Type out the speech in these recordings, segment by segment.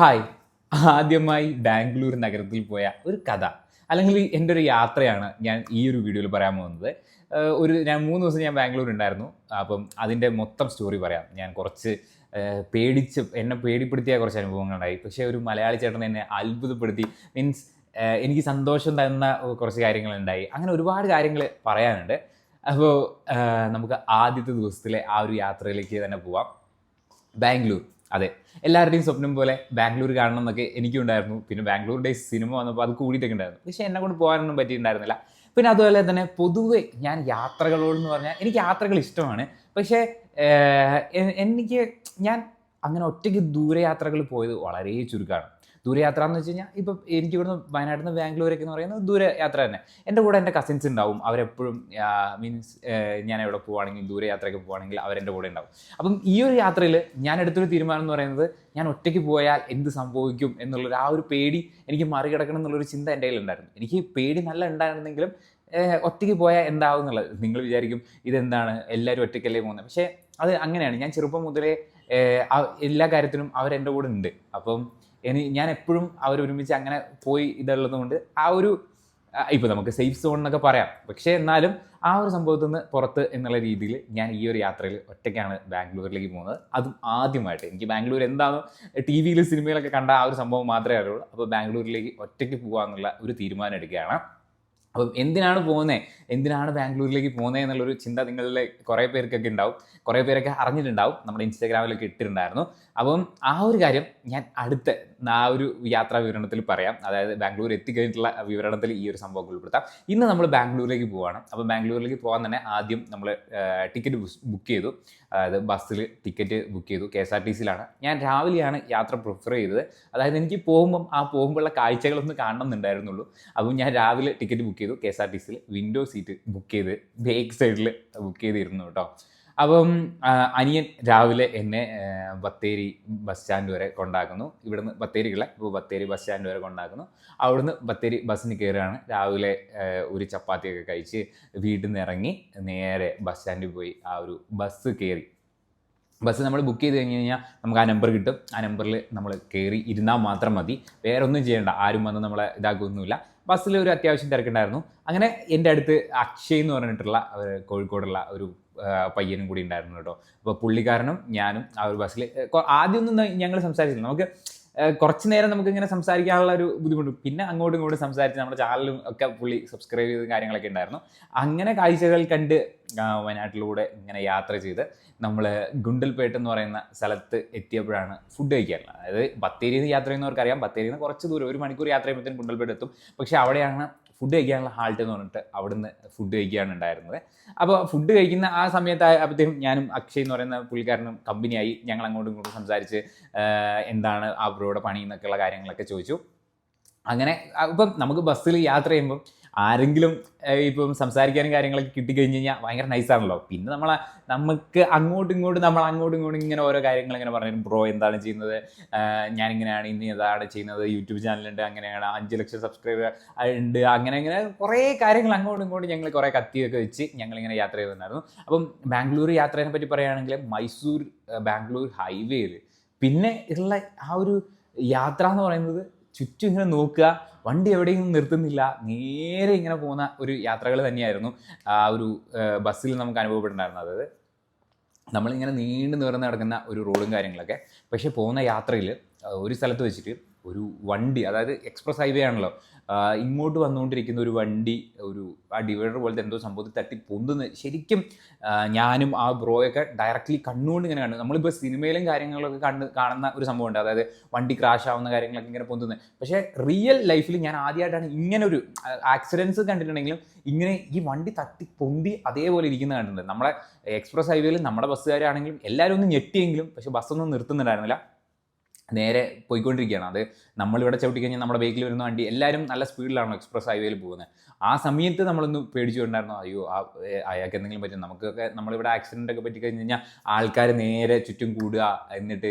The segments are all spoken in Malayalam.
ഹായ്. ആദ്യമായി ബാംഗ്ലൂർ നഗരത്തിൽ പോയ ഒരു കഥ അല്ലെങ്കിൽ എന്റെ ഒരു യാത്രയാണ് ഞാൻ ഈ ഒരു വീഡിയോയിൽ പറയാൻ പോകുന്നത്. ഒരു ഞാൻ മൂന്ന് ദിവസം ഞാൻ ബാംഗ്ലൂർ ഉണ്ടായിരുന്നു. അപ്പം അതിന്റെ മൊത്തം സ്റ്റോറി പറയാം. ഞാൻ കുറച്ച് പേടിച്ച് എന്നെ പേടിപ്പെടുത്തിയ കുറച്ച് അനുഭവങ്ങളുണ്ടായി. പക്ഷേ ഒരു മലയാളി ചേട്ടൻ എന്നെ അത്ഭുതപ്പെടുത്തി. മീൻസ് എനിക്ക് സന്തോഷം തന്ന കുറച്ച് കാര്യങ്ങളുണ്ടായി. അങ്ങനെ ഒരുപാട് കാര്യങ്ങൾ പറയാനുണ്ട്. അപ്പോൾ നമുക്ക് ആദ്യത്തെ ദിവസത്തിലെ ആ ഒരു യാത്രയിലേക്ക് തന്നെ പോവാം. ബാംഗ്ലൂർ. അതെ എല്ലാവരുടെയും സ്വപ്നം പോലെ ബാംഗ്ലൂർ കാണണം എന്നൊക്കെ എനിക്കും ഉണ്ടായിരുന്നു. പിന്നെ ബാംഗ്ലൂർ സിനിമ വന്നപ്പോൾ അത് കൂടിയിട്ടൊക്കെ ഉണ്ടായിരുന്നു. പക്ഷേ എന്നെ കൊണ്ട് പോകാനൊന്നും പറ്റിയിട്ടുണ്ടായിരുന്നില്ല. പിന്നെ അതുപോലെ തന്നെ പൊതുവെ ഞാൻ യാത്രകളോടെന്ന് പറഞ്ഞാൽ എനിക്ക് യാത്രകൾ ഇഷ്ടമാണ്. പക്ഷേ എനിക്ക് ഞാൻ അങ്ങനെ ഒറ്റയ്ക്ക് ദൂരയാത്രകൾ പോയത് വളരെ ചുരുക്കമാണ്. ദൂരയാത്ര എന്ന് വെച്ച് കഴിഞ്ഞാൽ ഇപ്പം എനിക്ക് ഇവിടുന്ന് വയനാട്ടിൽ നിന്ന് ബാംഗ്ലൂരേക്ക് എന്ന് പറയുന്നത് ദൂരയാത്ര തന്നെ. എന്റെ കൂടെ എന്റെ കസിൻസ് ഉണ്ടാവും. അവരെപ്പോഴും മീൻസ് ഞാൻ എവിടെ പോവുകയാണെങ്കിൽ ദൂരയാത്രയ്ക്ക് പോവുകയാണെങ്കിൽ അവരെന്റെ കൂടെ ഉണ്ടാവും. അപ്പം ഈ ഒരു യാത്രയിൽ ഞാൻ എടുത്തൊരു തീരുമാനം എന്ന് പറയുന്നത് ഞാൻ ഒറ്റയ്ക്ക് പോയാൽ എന്ത് സംഭവിക്കും എന്നുള്ളൊരു ആ ഒരു പേടി എനിക്ക് മറികടക്കണം എന്നുള്ളൊരു ചിന്ത എന്റെ കയ്യിലുണ്ടായിരുന്നു. എനിക്ക് പേടി നല്ല ഉണ്ടായിരുന്നെങ്കിലും ഒറ്റയ്ക്ക് പോയാൽ എന്താവും എന്നുള്ളത് നിങ്ങൾ വിചാരിക്കും ഇതെന്താണ് എല്ലാവരും ഒറ്റയ്ക്കല്ലേ പോകുന്നത്. പക്ഷേ അത് അങ്ങനെയാണ്. ഞാൻ ചെറുപ്പം മുതലേ എല്ലാ കാര്യത്തിനും അവരെന്റെ കൂടെ ഉണ്ട്. അപ്പം ഇനി ഞാൻ എപ്പോഴും അവരൊരുമിച്ച് അങ്ങനെ പോയി ഇതുള്ളത് കൊണ്ട് ആ ഒരു ഇപ്പോൾ നമുക്ക് സേഫ് സോൺ എന്നൊക്കെ പറയാം. പക്ഷേ എന്നാലും ആ ഒരു സംഭവത്തിൽ നിന്ന് പുറത്ത് എന്നുള്ള രീതിയിൽ ഞാൻ ഈ ഒരു യാത്രയിൽ ഒറ്റയ്ക്കാണ് ബാംഗ്ലൂരിലേക്ക് പോകുന്നത്. അതും ആദ്യമായിട്ട്. എനിക്ക് ബാംഗ്ലൂർ എന്താണോ ടി വിയിൽ സിനിമയിലൊക്കെ കണ്ട ആ ഒരു സംഭവം മാത്രമേ അറിയുള്ളൂ. അപ്പോൾ ബാംഗ്ലൂരിലേക്ക് ഒറ്റയ്ക്ക് പോകാമെന്നുള്ള ഒരു തീരുമാനം എടുക്കുകയാണ്. അപ്പം എന്തിനാണ് പോകുന്നത് എന്തിനാണ് ബാംഗ്ലൂരിലേക്ക് പോകുന്നത് എന്നുള്ളൊരു ചിന്ത നിങ്ങളിലെ കുറേ പേർക്കൊക്കെ ഉണ്ടാവും. കുറേ പേരൊക്കെ അറിഞ്ഞിട്ടുണ്ടാവും. നമ്മുടെ ഇൻസ്റ്റാഗ്രാമിലൊക്കെ ഇട്ടിട്ടുണ്ടായിരുന്നു. അപ്പം ആ ഒരു കാര്യം ഞാൻ അടുത്ത ആ ഒരു യാത്രാ വിവരണത്തിൽ പറയാം. അതായത് ബാംഗ്ലൂർ എത്തിക്കഴിഞ്ഞിട്ടുള്ള വിവരണത്തിൽ ഈ ഒരു സംഭവം ഉൾപ്പെടുത്താം. ഇന്ന് നമ്മൾ ബാംഗ്ലൂരിലേക്ക് പോവാണ്. അപ്പോൾ ബാംഗ്ലൂരിലേക്ക് പോകാൻ തന്നെ ആദ്യം നമ്മൾ ടിക്കറ്റ് ബുക്ക് ചെയ്തു. അതായത് ബസ്സിൽ ടിക്കറ്റ് ബുക്ക് ചെയ്തു. കെ എസ് ആർ ടി സിയിലാണ്. ഞാൻ രാവിലെയാണ് യാത്ര പ്രിഫർ ചെയ്തത്. അതായത് എനിക്ക് പോകുമ്പം ആ പോകുമ്പോഴുള്ള കാഴ്ചകളൊന്നും കാണണം എന്നുണ്ടായിരുന്നുള്ളൂ അപ്പം ഞാൻ രാവിലെ ടിക്കറ്റ് ബുക്ക് ചെയ്തു. കെ എസ് ആർ ടി സിയിൽ വിൻഡോ സീറ്റ് ബുക്ക് ചെയ്ത് ബേക്ക് സൈഡിൽ ബുക്ക് ചെയ്തിരുന്നു കേട്ടോ. അപ്പം അനിയൻ രാവിലെ എന്നെ ബത്തേരി ബസ് സ്റ്റാൻഡ് വരെ കൊണ്ടാക്കുന്നു. ഇവിടുന്ന് ബത്തേരിക്കുള്ള ഇപ്പോൾ ബത്തേരി ബസ് സ്റ്റാൻഡ് വരെ കൊണ്ടാക്കുന്നു. അവിടുന്ന് ബത്തേരി ബസ്സിന് കയറുകയാണ് രാവിലെ ഒരു ചപ്പാത്തിയൊക്കെ കഴിച്ച് വീട്ടിൽ നിന്ന് ഇറങ്ങി നേരെ ബസ് സ്റ്റാൻഡിൽ പോയി ആ ഒരു ബസ് കയറി ബസ് നമ്മൾ ബുക്ക് ചെയ്ത് കഴിഞ്ഞ് കഴിഞ്ഞാൽ നമുക്ക് ആ നമ്പർ കിട്ടും. ആ നമ്പറിൽ നമ്മൾ കയറി ഇരുന്നാൽ മാത്രം മതി. വേറെ ഒന്നും ചെയ്യേണ്ട. ആരും വന്ന് നമ്മളെ ഇതാക്കൊന്നുമില്ല. ബസ്സിൽ ഒരു അത്യാവശ്യം തിരക്കുണ്ടായിരുന്നു. അങ്ങനെ എന്റെ അടുത്ത് അക്ഷയ് എന്ന് പറഞ്ഞിട്ടുള്ള കോഴിക്കോടുള്ള ഒരു പയ്യനും കൂടി ഉണ്ടായിരുന്നു കേട്ടോ. അപ്പോൾ പുള്ളിക്കാരനും ഞാനും ആ ഒരു ബസ്സിൽ ആദ്യമൊന്നും ഞങ്ങൾ സംസാരിച്ചില്ല. നമുക്ക് കുറച്ച് നേരം നമുക്ക് ഇങ്ങനെ സംസാരിക്കാനുള്ള ഒരു ബുദ്ധിമുട്ട്. പിന്നെ അങ്ങോട്ടും ഇങ്ങോട്ടും സംസാരിച്ച് നമ്മുടെ ചാനലും ഒക്കെ പുള്ളി സബ്സ്ക്രൈബ് ചെയ്ത കാര്യങ്ങളൊക്കെ ഉണ്ടായിരുന്നു. അങ്ങനെ കാഴ്ചകൾ കണ്ട് വയനാട്ടിലൂടെ ഇങ്ങനെ യാത്ര ചെയ്ത് നമ്മൾ ഗുണ്ടൽപേട്ട് എന്ന് പറയുന്ന സ്ഥലത്ത് എത്തിയപ്പോഴാണ് ഫുഡ് കഴിക്കാറുള്ളത് അതായത് ബത്തേരിയിൽ നിന്ന് യാത്ര ചെയ്യുന്നവർക്കറിയാം. ബത്തേരിയിൽ നിന്ന് കുറച്ച് ദൂരം ഒരു മണിക്കൂർ യാത്ര ചെയ്യുമ്പോഴത്തേക്കും ഗുണ്ടൽപേട്ട് എത്തും. പക്ഷേ അവിടെയാണ് ഫുഡ് കഴിക്കാനുള്ള ഹാൾട്ട് എന്ന് പറഞ്ഞിട്ട് അവിടുന്ന് ഫുഡ് കഴിക്കുകയാണ് ഉണ്ടായിരുന്നത്. അപ്പോൾ ഫുഡ് കഴിക്കുന്ന ആ സമയത്ത് ആയപ്പോഴത്തേക്കും ഞാനും അക്ഷയ് എന്ന് പറയുന്ന പുള്ളിക്കാരനും കമ്പനിയായി ഞങ്ങൾ അങ്ങോട്ടും ഇങ്ങോട്ടും സംസാരിച്ച് എന്താണ് ആ പണി എന്നൊക്കെയുള്ള കാര്യങ്ങളൊക്കെ ചോദിച്ചു. അങ്ങനെ ഇപ്പം നമുക്ക് ബസ്സിൽ യാത്ര ചെയ്യുമ്പം ആരെങ്കിലും ഇപ്പം സംസാരിക്കാനും കാര്യങ്ങളൊക്കെ കിട്ടിക്കഴിഞ്ഞ് കഴിഞ്ഞാൽ ഭയങ്കര നൈസാണല്ലോ പിന്നെ നമ്മളെ നമുക്ക് അങ്ങോട്ടും ഇങ്ങോട്ടും നമ്മൾ അങ്ങോട്ടും ഇങ്ങോട്ടും ഇങ്ങനെ ഓരോ കാര്യങ്ങൾ ഇങ്ങനെ പറഞ്ഞു ബ്രോ എന്താണ് ചെയ്യുന്നത്? ഞാനിങ്ങനെയാണ് ഇന്ന് ഇതാണ് ചെയ്യുന്നത്. യൂട്യൂബ് ചാനലുണ്ട് അങ്ങനെയാണ്. അഞ്ച് ലക്ഷം സബ്സ്ക്രൈബർ ഉണ്ട്. അങ്ങനെ അങ്ങനെ കുറേ കാര്യങ്ങൾ അങ്ങോട്ടും ഇങ്ങോട്ടും ഞങ്ങൾ കുറേ കത്തിയൊക്കെ വെച്ച് ഞങ്ങളിങ്ങനെ യാത്ര ചെയ്തിട്ടുണ്ടായിരുന്നു അപ്പം ബാംഗ്ലൂർ യാത്രയെ പറ്റി പറയുകയാണെങ്കിൽ മൈസൂർ ബാംഗ്ലൂർ ഹൈവേയിൽ പിന്നെ ഉള്ള ആ ഒരു യാത്ര എന്ന് പറയുന്നത് ചുറ്റും ഇങ്ങനെ നോക്കുക വണ്ടി എവിടെയും നിർത്തുന്നില്ല നേരെ ഇങ്ങനെ പോകുന്ന ഒരു യാത്രകൾ തന്നെയായിരുന്നു. ആ ഒരു ബസ്സിൽ നമുക്ക് അനുഭവപ്പെട്ടിട്ടുണ്ടായിരുന്നത്. അതായത് നമ്മളിങ്ങനെ നീണ്ടു നിവർന്ന് നടക്കുന്ന ഒരു റോഡും കാര്യങ്ങളൊക്കെ. പക്ഷേ പോകുന്ന യാത്രയിൽ ഒരു സ്ഥലത്ത് വെച്ചിട്ട് ഒരു വണ്ടി അതായത് എക്സ്പ്രസ് ഹൈവേ ആണല്ലോ ഇങ്ങോട്ട് വന്നുകൊണ്ടിരിക്കുന്ന ഒരു വണ്ടി ഒരു ആ ഡിവൈഡർ പോലത്തെ എന്തോ സംഭവത്തിൽ തട്ടി പൊന്തുന്ന ശരിക്കും ഞാനും ആ ബ്രോയൊക്കെ ഡയറക്റ്റ്ലി കണ്ണുകൊണ്ട് ഇങ്ങനെ കാണുന്നത് നമ്മളിപ്പോൾ സിനിമയിലും കാര്യങ്ങളൊക്കെ കണ്ട് കാണുന്ന ഒരു സംഭവമുണ്ട്. അതായത് വണ്ടി ക്രാഷ് ആവുന്ന കാര്യങ്ങളൊക്കെ ഇങ്ങനെ പൊന്തുന്നത് പക്ഷേ റിയൽ ലൈഫിൽ ഞാൻ ആദ്യമായിട്ടാണ് ഇങ്ങനെ ഒരു ആക്സിഡൻസ് കണ്ടിട്ടുണ്ടെങ്കിലും ഇങ്ങനെ ഈ വണ്ടി തട്ടി പൊന്തി അതേപോലെ ഇരിക്കുന്ന കണ്ടിട്ടുണ്ട്. നമ്മളെ എക്സ്പ്രസ് ഹൈവേയിൽ നമ്മുടെ ബസ്സുകാരാണെങ്കിലും എല്ലാവരും ഒന്ന് ഞെട്ടിയെങ്കിലും പക്ഷേ ബസ്സൊന്നും നിർത്തുന്നുണ്ടായിരുന്നില്ല. നേരെ പോയിക്കൊണ്ടിരിക്കുകയാണ്. അത് നമ്മളിവിടെ ചവിട്ടി കഴിഞ്ഞാൽ നമ്മുടെ ബൈക്കിൽ വരുന്ന വണ്ടി എല്ലാവരും നല്ല സ്പീഡിലാണ് എക്സ്പ്രസ് ഹൈവേയിൽ പോകുന്നത്. ആ സമയത്ത് നമ്മളൊന്ന് പേടിച്ചുകൊണ്ടായിരുന്നു അയ്യോ അയാൾക്ക് എന്തെങ്കിലും പറ്റും നമുക്കൊക്കെ നമ്മളിവിടെ ആക്സിഡന്റ് ഒക്കെ പറ്റി കഴിഞ്ഞ് കഴിഞ്ഞാൽ ആൾക്കാർ നേരെ ചുറ്റും കൂടുക എന്നിട്ട്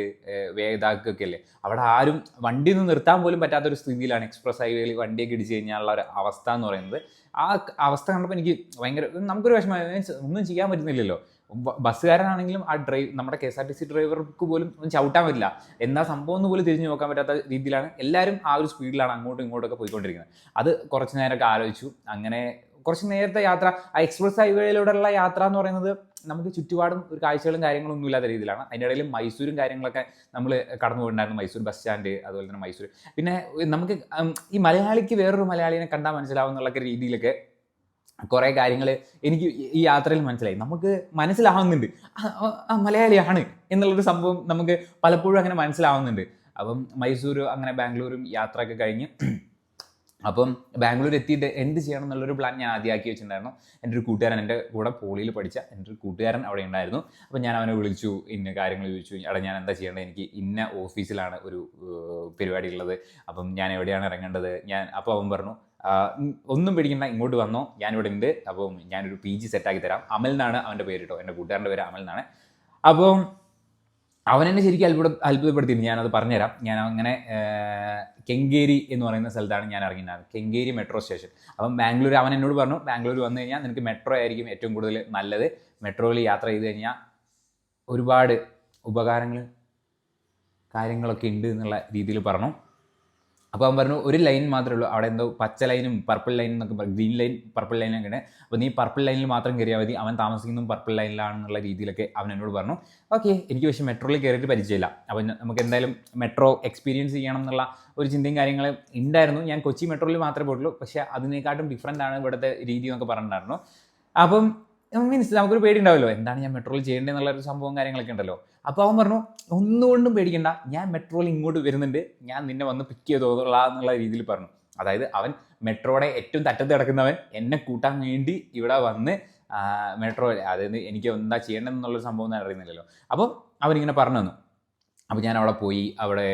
വേദാക്കുകയൊക്കെ അല്ലേ അവിടെ ആരും വണ്ടി ഒന്നും നിർത്താൻ പോലും പറ്റാത്തൊരു സ്ഥിതിയിലാണ് എക്സ്പ്രസ് ഹൈവേയിൽ വണ്ടിയൊക്കെ ഇടിച്ചു കഴിഞ്ഞാലുള്ള ഒരു അവസ്ഥ എന്ന് പറയുന്നത്. ആ അവസ്ഥ കണ്ടപ്പോൾ എനിക്ക് ഭയങ്കര നമുക്കൊരു വിഷമം ഒന്നും ചെയ്യാൻ പറ്റുന്നില്ലല്ലോ. ബസ്സുകാരനാണെങ്കിലും ആ ഡ്രൈവ് നമ്മുടെ K S R T C ഡ്രൈവർക്ക് പോലും ഒന്നും ചവിട്ടാൻ പറ്റില്ല. എന്താ സംഭവം എന്ന് പോലും തിരിഞ്ഞു നോക്കാൻ പറ്റാത്ത രീതിയിലാണ് എല്ലാവരും ആ ഒരു സ്പീഡിലാണ് അങ്ങോട്ടും ഇങ്ങോട്ടൊക്കെ പോയിക്കൊണ്ടിരിക്കുന്നത്. അത് കുറച്ച് നേരമൊക്കെ ആലോചിച്ചു. അങ്ങനെ കുറച്ച് നേരത്തെ യാത്ര ആ എക്സ്പ്രസ് ഹൈവേയിലൂടെയുള്ള യാത്ര എന്ന് പറയുന്നത് നമുക്ക് ചുറ്റുപാടും ഒരു കാഴ്ചകളും കാര്യങ്ങളും ഒന്നും ഇല്ലാത്ത രീതിയിലാണ്. അതിന്റെ ഇടയിൽ മൈസൂരും കാര്യങ്ങളൊക്കെ നമ്മൾ കടന്നു പോയിട്ടുണ്ടായിരുന്നു. മൈസൂർ ബസ് സ്റ്റാൻഡ് അതുപോലെ തന്നെ മൈസൂർ പിന്നെ നമുക്ക് ഈ മലയാളിക്ക് വേറൊരു മലയാളിനെ കണ്ടാൽ മനസ്സിലാവുന്നുള്ള രീതിയിലൊക്കെ കുറേ കാര്യങ്ങൾ എനിക്ക് ഈ യാത്രയിൽ മനസ്സിലായി. നമുക്ക് മനസ്സിലാവുന്നുണ്ട്. മലയാളിയാണ് എന്നുള്ളൊരു സംഭവം നമുക്ക് പലപ്പോഴും അങ്ങനെ മനസ്സിലാവുന്നുണ്ട്. അപ്പം മൈസൂർ അങ്ങനെ ബാംഗ്ലൂരും യാത്രയൊക്കെ കഴിഞ്ഞ് അപ്പം ബാംഗ്ലൂർ എത്തിയിട്ട് എന്ത് ചെയ്യണം എന്നുള്ളൊരു പ്ലാൻ ഞാൻ ആദ്യമാക്കി വെച്ചിട്ടുണ്ടായിരുന്നു. എന്റെ ഒരു കൂട്ടുകാരൻ എന്റെ കൂടെ പോളിയിൽ പഠിച്ച എന്റെ ഒരു കൂട്ടുകാരൻ അവിടെ ഉണ്ടായിരുന്നു. അപ്പം ഞാൻ അവനെ വിളിച്ചു ഇന്ന കാര്യങ്ങൾ ചോദിച്ചു. എടാ ഞാൻ എന്താ ചെയ്യേണ്ടത്? എനിക്ക് ഇന്ന ഓഫീസിലാണ് ഒരു പരിപാടി ഉള്ളത് അപ്പം ഞാൻ എവിടെയാണ് ഇറങ്ങേണ്ടത്? ഞാൻ അപ്പോൾ അവൻ പറഞ്ഞു "ആ, ഉം, ഒന്നും പേടിക്കണ്ട ഇങ്ങോട്ട് വന്നോ. ഞാനിവിടെ ഉണ്ട് അപ്പം ഞാനൊരു പി ജി സെറ്റാക്കി തരാം. അമൽ എന്നാണ് അവന്റെ പേര് കേട്ടോ എന്റെ കൂട്ടുകാരന്റെ പേര് അമൽ എന്നാണ്. അപ്പം അവൻ എന്നെ ശരിക്കും അത്ഭുത അത്ഭുതപ്പെടുത്തിയിരുന്നു. ഞാനത് പറഞ്ഞുതരാം. ഞാൻ അങ്ങനെ കെങ്കേരി എന്ന് പറയുന്ന സ്ഥലത്താണ് ഞാൻ ഇറങ്ങിയിട്ടുണ്ടായിരുന്നത് കെങ്കേരി മെട്രോ സ്റ്റേഷൻ. അപ്പം ബാംഗ്ലൂർ അവൻ എന്നോട് പറഞ്ഞു ബാംഗ്ലൂർ വന്നു കഴിഞ്ഞാൽ നിനക്ക് മെട്രോ ആയിരിക്കും ഏറ്റവും കൂടുതൽ നല്ലത്. മെട്രോയിൽ യാത്ര ചെയ്ത് കഴിഞ്ഞാൽ ഒരുപാട് ഉപകാരങ്ങൾ കാര്യങ്ങളൊക്കെ ഉണ്ട് എന്നുള്ള രീതിയിൽ പറഞ്ഞു. അപ്പോൾ അവൻ പറഞ്ഞു ഒരു ലൈൻ മാത്രമേ ഉള്ളൂ. അവിടെ എന്തോ പച്ച ലൈനും പർപ്പിൾ ലൈനും എന്നൊക്കെ പറയും ഗ്രീൻ ലൈൻ പർപ്പിൾ ലൈൻ അങ്ങനെ അപ്പോൾ നീ പർപ്പിൾ ലൈനിൽ മാത്രം കയറിയാൽ മതി. അവൻ താമസിക്കുന്നതും പർപ്പിൾ ലൈനിലാണെന്നുള്ള രീതിയിലൊക്കെ അവൻ എന്നോട് പറഞ്ഞു. ഓക്കെ എനിക്ക് പക്ഷേ മെട്രോയിൽ കയറിയിട്ട് പരിചയമില്ല. അപ്പോൾ നമുക്ക് എന്തായാലും മെട്രോ എക്സ്പീരിയൻസ് ചെയ്യണം എന്നുള്ള ഒരു ചിന്തയും കാര്യങ്ങളും ഉണ്ടായിരുന്നു ഞാൻ കൊച്ചി മെട്രോയിൽ മാത്രമേ പോയിട്ടുള്ളൂ. പക്ഷേ അതിനേക്കാട്ടും ഡിഫറെന്റ് ആണ് ഇവിടുത്തെ രീതി എന്നൊക്കെ പറഞ്ഞിട്ടുണ്ടായിരുന്നു. അപ്പം മീൻസ് നമുക്കൊരു പേടി ഉണ്ടാവല്ലോ എന്താണ് ഞാൻ മെട്രോയിൽ ചെയ്യേണ്ടത് എന്നുള്ള ഒരു സംഭവം കാര്യങ്ങളൊക്കെ ഉണ്ടല്ലോ അപ്പോൾ അവൻ പറഞ്ഞു ഒന്നുകൊണ്ടും പേടിക്കണ്ട. ഞാൻ മെട്രോയിൽ ഇങ്ങോട്ട് വരുന്നുണ്ട്. ഞാൻ നിന്നെ വന്ന് പിക്ക് ചെയ്തോളാം എന്നുള്ള രീതിയിൽ പറഞ്ഞു. അതായത് അവൻ മെട്രോയുടെ ഏറ്റവും തട്ടത്ത് കിടക്കുന്നവൻ എന്നെ കൂട്ടാൻ വേണ്ടി ഇവിടെ വന്ന് മെട്രോ അതായത് എനിക്ക് എന്താ ചെയ്യേണ്ടതെന്നുള്ള സംഭവം ഞാൻ അറിയുന്നില്ലല്ലോ. അപ്പം അവനിങ്ങനെ പറഞ്ഞു തന്നു. അപ്പോൾ ഞാൻ അവിടെ പോയി അവിടെ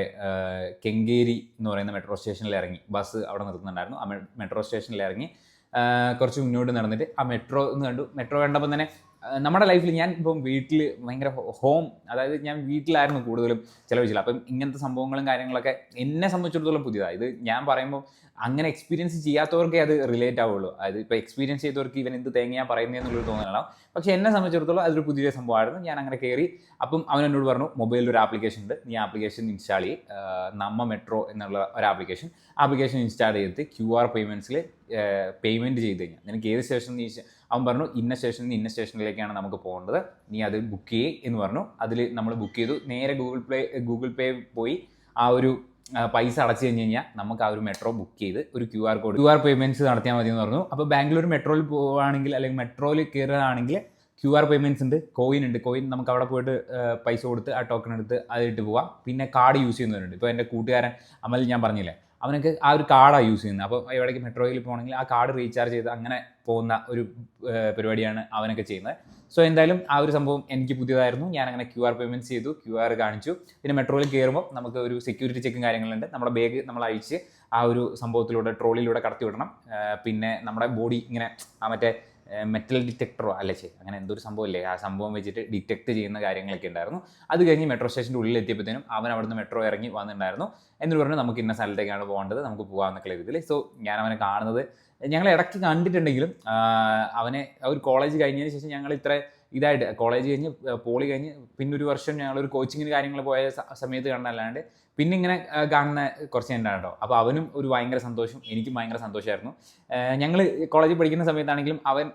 കെങ്കേരി എന്ന് പറയുന്ന മെട്രോ സ്റ്റേഷനിൽ ഇറങ്ങി. ബസ് അവിടെ നിർത്തുന്നുണ്ടായിരുന്നു. ആ മെട്രോ സ്റ്റേഷനിൽ ഇറങ്ങി കുറച്ച് മുന്നോട്ട് നടന്നിട്ട് ആ മെട്രോ എന്ന് കണ്ടു. മെട്രോ കണ്ടപ്പോൾ തന്നെ നമ്മുടെ ലൈഫിൽ ഞാൻ ഇപ്പം വീട്ടിൽ ഭയങ്കര ഹോം അതായത് ഞാൻ വീട്ടിലായിരുന്നു കൂടുതലും ചിലവഴിച്ചില്ല അപ്പം ഇങ്ങനത്തെ സംഭവങ്ങളും കാര്യങ്ങളൊക്കെ എന്നെ സംബന്ധിച്ചിടത്തോളം പുതിയതാണ് ഇത് ഞാൻ പറയുമ്പോൾ അങ്ങനെ എക്സ്പീരിയൻസ് ചെയ്യാത്തവർക്കേ അത് റിലേറ്റ് ആവുള്ളൂ. അതായത് ഇപ്പോൾ എക്സ്പീരിയൻസ് ചെയ്തവർക്ക് ഇവൻ എന്ത് തേങ്ങയാണ് പറയുന്നത് എന്നുള്ളൊരു തോന്നലുണ്ടാവും പക്ഷേ എന്നെ സംബന്ധിച്ചിടത്തോളം അതൊരു പുതിയ സംഭവമായിരുന്നു. ഞാൻ അങ്ങനെ കയറി അപ്പം അവൻ എന്നോട് പറഞ്ഞു മൊബൈലിൽ ഒരു ആപ്ലിക്കേഷൻ ഉണ്ട്. നീ ആപ്ലിക്കേഷൻ ഇൻസ്റ്റാൾ ചെയ്യ്. നമ്മ മെട്രോ എന്നുള്ള ഒരു ആപ്ലിക്കേഷൻ ആപ്ലിക്കേഷൻ ഇൻസ്റ്റാൾ ചെയ്തിട്ട് ക്യു ആർ പേയ്മെന്റ്സിൽ പേയ്മെന്റ് ചെയ്ത് കഴിഞ്ഞാൽ നിനക്ക് ഏത് സ്റ്റേഷൻ നീ അവൻ പറഞ്ഞു ഇന്ന സ്റ്റേഷനിൽ നിന്ന് ഇന്ന സ്റ്റേഷനിലേക്കാണ് നമുക്ക് പോകേണ്ടത്. നീ അത് ബുക്ക് ചെയ്യേ എന്ന് പറഞ്ഞു. അതിൽ നമ്മൾ ബുക്ക് ചെയ്തു. നേരെ ഗൂഗിൾ പേ ഗൂഗിൾ പേ പോയി. ആ ഒരു പൈസ അടച്ചു കഴിഞ്ഞ് കഴിഞ്ഞാൽ നമുക്ക് ആ ഒരു മെട്രോ ബുക്ക് ചെയ്ത് ഒരു Q R code Q R payments നടത്തിയാൽ മതി എന്ന് പറഞ്ഞു. അപ്പോൾ ബാംഗ്ലൂർ മെട്രോയിൽ പോവുകയാണെങ്കിൽ അല്ലെങ്കിൽ മെട്രോയിൽ കയറുകയാണെങ്കിൽ ക്യു ആർ പേയ്മെന്റ്സ് ഉണ്ട് കോയിൻ ഉണ്ട്. കോയിൻ നമുക്ക് അവിടെ പോയിട്ട് പൈസ കൊടുത്ത് ആ ടോക്കൺ എടുത്ത് അതിട്ട് പോവാം. പിന്നെ കാർഡ് യൂസ് ചെയ്യുന്നവരുണ്ട്. ഇപ്പോൾ എന്റെ കൂട്ടുകാരൻ അമൽ ഞാൻ പറഞ്ഞില്ലേ അവനൊക്കെ ആ ഒരു കാർഡാണ് യൂസ് ചെയ്യുന്നത് അപ്പോൾ എവിടേക്ക് മെട്രോയിൽ പോകണമെങ്കിൽ ആ കാർഡ് റീചാർജ് ചെയ്ത് അങ്ങനെ പോകുന്ന ഒരു പരിപാടിയാണ് അവനൊക്കെ ചെയ്യുന്നത് സോ എന്തായാലും ആ ഒരു സംഭവം എനിക്ക് പുതിയതായിരുന്നു. ഞാൻ അങ്ങനെ ക്യു ആർ പേയ്മെന്റ്സ് ചെയ്തു ക്യു ആർ കാണിച്ചു. പിന്നെ മെട്രോയിൽ കയറുമ്പോൾ നമുക്ക് ഒരു സെക്യൂരിറ്റി ചെക്കും കാര്യങ്ങളുണ്ട്. നമ്മുടെ ബാഗ് നമ്മൾ അഴിച്ച് ആ ഒരു സംഭവത്തിലൂടെ ട്രോളിലൂടെ കടത്തി വിടണം പിന്നെ നമ്മുടെ ബോഡി ഇങ്ങനെ ആ മറ്റേ മെറ്റൽ ഡിറ്റക്ടറോ അല്ലേ ശരി അങ്ങനെ എന്തൊരു സംഭവമില്ലേ ആ സംഭവം വെച്ചിട്ട് ഡിറ്റക്ട് ചെയ്യുന്ന കാര്യങ്ങളൊക്കെ ഉണ്ടായിരുന്നു. അത് കഴിഞ്ഞ് മെട്രോ സ്റ്റേഷന്റെ ഉള്ളിൽ എത്തിയപ്പോഴത്തേനും അവൻ അവിടുന്ന് മെട്രോ ഇറങ്ങി വന്നിട്ടുണ്ടായിരുന്നു. എന്നിട്ട് പറഞ്ഞു നമുക്ക് ഇന്ന സ്ഥലത്തേക്കാണ് പോകേണ്ടത്. നമുക്ക് പോകാമെന്നൊക്കെ രീതിയിൽ. സോ ഞാൻ അവനെ കാണുന്നത് ഞങ്ങൾ ഇടയ്ക്ക് കണ്ടിട്ടുണ്ടെങ്കിലും അവനെ ഒരു കോളേജ് കഴിഞ്ഞതിന് ശേഷം ഞങ്ങൾ ഇത്ര ഇതായിട്ട് കോളേജ് കഴിഞ്ഞ് പോളി കഴിഞ്ഞ് പിന്നൊരു വർഷം ഞങ്ങളൊരു കോച്ചിങ്ങിന് കാര്യങ്ങൾ പോയ സമയത്ത് കണ്ടല്ലാണ്ട് പിന്നെ ഇങ്ങനെ കാണുന്ന കുറച്ച് ഉണ്ടാണ് കേട്ടോ. അപ്പോൾ അവനും ഒരു ഭയങ്കര സന്തോഷം എനിക്കും ഭയങ്കര സന്തോഷമായിരുന്നു. ഞങ്ങൾ കോളേജിൽ പഠിക്കുന്ന സമയത്താണെങ്കിലും അവൻ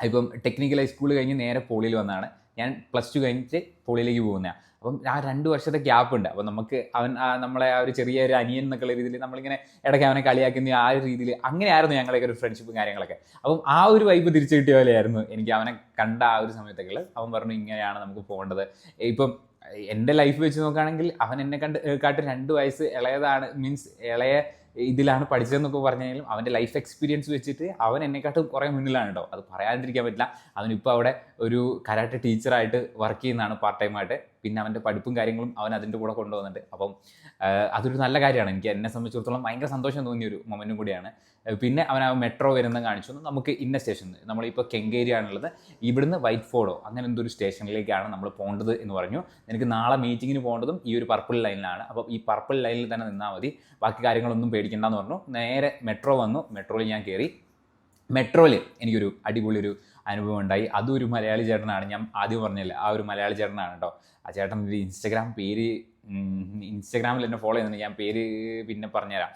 ഇപ്പം ടെക്നിക്കൽ ഹൈസ്കൂൾ കഴിഞ്ഞ് നേരെ പോളിയിൽ വന്നതാണ് ഞാൻ പ്ലസ് ടു കഴിഞ്ഞിട്ട് പോളിയിലേക്ക് പോകുന്നതാണ് അപ്പം ആ രണ്ട് വർഷത്തെ ഗ്യാപ്പ് ഉണ്ട്. അപ്പം നമുക്ക് അവൻ നമ്മളെ ആ ഒരു ചെറിയ ഒരു അനിയൻ എന്നൊക്കെയുള്ള രീതിയിൽ നമ്മളിങ്ങനെ ഇടയ്ക്ക് അവനെ കളിയാക്കുന്ന ആ ഒരു രീതിയിൽ അങ്ങനെയായിരുന്നു ഞങ്ങളൊക്കെ ഒരു ഫ്രണ്ട്ഷിപ്പും കാര്യങ്ങളൊക്കെ. അപ്പം ആ ഒരു വൈബ് തിരിച്ചു കിട്ടിയ പോലെയായിരുന്നു എനിക്ക് അവനെ കണ്ട ആ ഒരു സമയത്തൊക്കെ അവൻ പറഞ്ഞു ഇങ്ങനെയാണ് നമുക്ക് പോകേണ്ടത്. ഇപ്പം എന്റെ ലൈഫ് വെച്ച് നോക്കുകയാണെങ്കിൽ അവൻ എന്നെ കണ്ട് കാട്ട് രണ്ട് വയസ്സ് ഇളയതാണ് മീൻസ് ഇളയ ഇതിലാണ് പഠിച്ചതെന്നൊക്കെ പറഞ്ഞാലും അവന്റെ ലൈഫ് എക്സ്പീരിയൻസ് വെച്ചിട്ട് അവൻ എന്നെക്കാട്ടും കുറേ മുന്നിലാണ് കേട്ടോ അത് പറയാതിരിക്കാൻ പറ്റില്ല. അവനിപ്പോൾ അവിടെ ഒരു കരാട്ടെ ടീച്ചറായിട്ട് വർക്ക് ചെയ്യുന്നതാണ് പാർട്ട് ടൈമായിട്ട് പിന്നെ അവന്റെ പഠിപ്പും കാര്യങ്ങളും അവൻ അതിന്റെ കൂടെ കൊണ്ടുപോകുന്നുണ്ട് അപ്പം അതൊരു നല്ല കാര്യമാണ്. എനിക്ക് എന്നെ സംബന്ധിച്ചിടത്തോളം ഭയങ്കര സന്തോഷം തോന്നിയ ഒരു മൊമെന്റും കൂടിയാണ്. പിന്നെ അവൻ ആ മെട്രോ വരുന്ന കാണിച്ചു. നമുക്ക് ഇന്ന സ്റ്റേഷൻ നമ്മളിപ്പോൾ കെങ്കേരി ആണുള്ളത്. ഇവിടുന്ന് വൈറ്റ് ഫോർഡോ അങ്ങനെ എന്തൊരു സ്റ്റേഷനിലേക്കാണ് നമ്മൾ പോകേണ്ടത് എന്ന് പറഞ്ഞു. എനിക്ക് നാളെ മീറ്റിങ്ങിന് പോകേണ്ടതും ഈ ഒരു പർപ്പിൾ ലൈനിലാണ് അപ്പോൾ ഈ പർപ്പിൾ ലൈനിൽ തന്നെ നിന്നാൽ മതി. ബാക്കി കാര്യങ്ങളൊന്നും പേടിക്കണ്ടെന്ന് പറഞ്ഞു. നേരെ മെട്രോ വന്നു. മെട്രോയിൽ ഞാൻ കയറി മെട്രോയിൽ എനിക്കൊരു അടിപൊളി ഒരു അനുഭവം ഉണ്ടായി. അതും ഒരു മലയാളി ചേട്ടനാണ്. ഞാൻ ആദ്യം പറഞ്ഞില്ല ആ ഒരു മലയാളി ചേട്ടനാണ് കേട്ടോ. ആ ചേട്ടന്റെ ഇൻസ്റ്റഗ്രാം പേര് ഇൻസ്റ്റഗ്രാമിൽ എന്നെ ഫോളോ ചെയ്യുന്നുണ്ട്. ഞാൻ പേര് പിന്നെ പറഞ്ഞുതരാം.